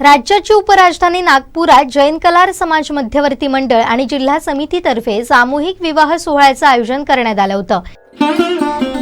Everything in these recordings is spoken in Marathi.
राज्याची उपराजधानी नागपुरात जैन कलार समाज मध्यवर्ती मंडळ आणि जिल्हा समितीतर्फे सामूहिक विवाह सोहळ्याचं आयोजन करण्यात आलं होतं.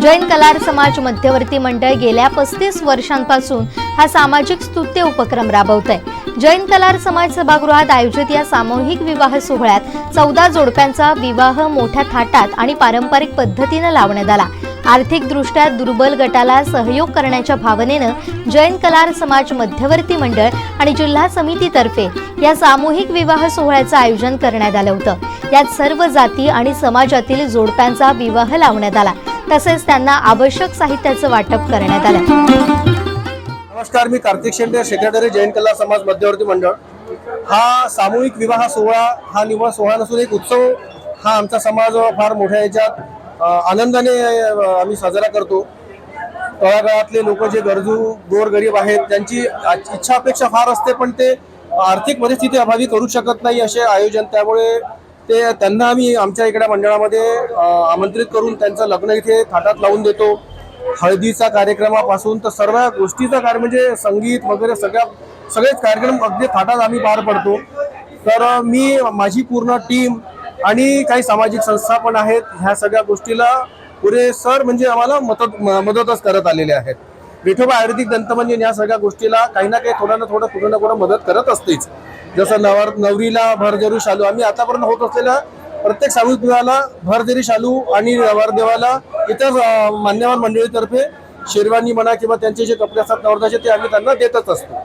जैन कलार समाज मध्यवर्ती मंडळ गेल्या पस्तीस वर्षांपासून हा सामाजिक स्तुत्य उपक्रम राबवत आहे जैन कलार समाज सभागृहात आयोजित या सामूहिक विवाह सोहळ्यात चौदा जोडप्यांचा विवाह मोठ्या थाटात आणि पारंपरिक पद्धतीनं लावण्यात आला. आर्थिकदृष्ट्या दुर्बल गटाला सहयोग करण्याच्या भावनेनं जैन कलार समाज मध्यवर्ती मंडळ आणि जिल्हा समितीतर्फे या सामूहिक विवाह सोहळ्याचं आयोजन करण्यात आलं होतं. यात सर्व जाती आणि समाजातील जोडप्यांचा विवाह लावण्यात आला. तसेच त्यांना आवश्यक साहित्याचं वाटप करण्यात आलं. नमस्कार मी कार्तिक शेंडे सेक्रेटरी जैन कला समाज मध्यवर्ती मंडळ. हा सामूहिक विवाह सोहळा हा निवास सोहळा नसून एक उत्सव हा आमचा समाज फार मोठ्या याच्यात आनंदाने आम्ही साजरा करतो. तळागाळातले लोक जे गरजू गोरगरीब आहेत त्यांची इच्छा अपेक्षा फार असते पण ते आर्थिक परिस्थिती अभावी करू शकत नाही असे आयोजन. त्यामुळे ते त्यांना आम्ही आमच्या इकडे मंडळामध्ये आमंत्रित करून त्यांचं लग्न इथे थाटात लावून देतो. हळदीचा कार्यक्रमापासून तर सर्व गोष्टीचा कार्य म्हणजे संगीत वगैरे सगळ्या सगळेच कार्यक्रम अगदी थाटात आम्ही पार पडतो. तर मी माझी पूर्ण टीम आणि काही सामाजिक संस्था पण आहेत. ह्या सगळ्या गोष्टीला पुरेसर म्हणजे आम्हाला मदत म- मदतच करत आलेले आहेत. विठोबा आयुर्वेदिक दंतमंजन या सगळ्या गोष्टीला काही ना काही थोडं ना थोडं कुठं ना कुठं मदत करत असतेच. जसं नवर नवरीला भरजरू शालू आम्ही आतापर्यंत होत असलेल्या प्रत्येक सामूहिक विवाहाला भरजरी शालू आणि नवरदेवाला इतर मान्यवर मंडळीतर्फे शेरवानी म्हणा किंवा त्यांचे जे कपडे असतात नवरदाचे ते आम्ही त्यांना देतच असतो.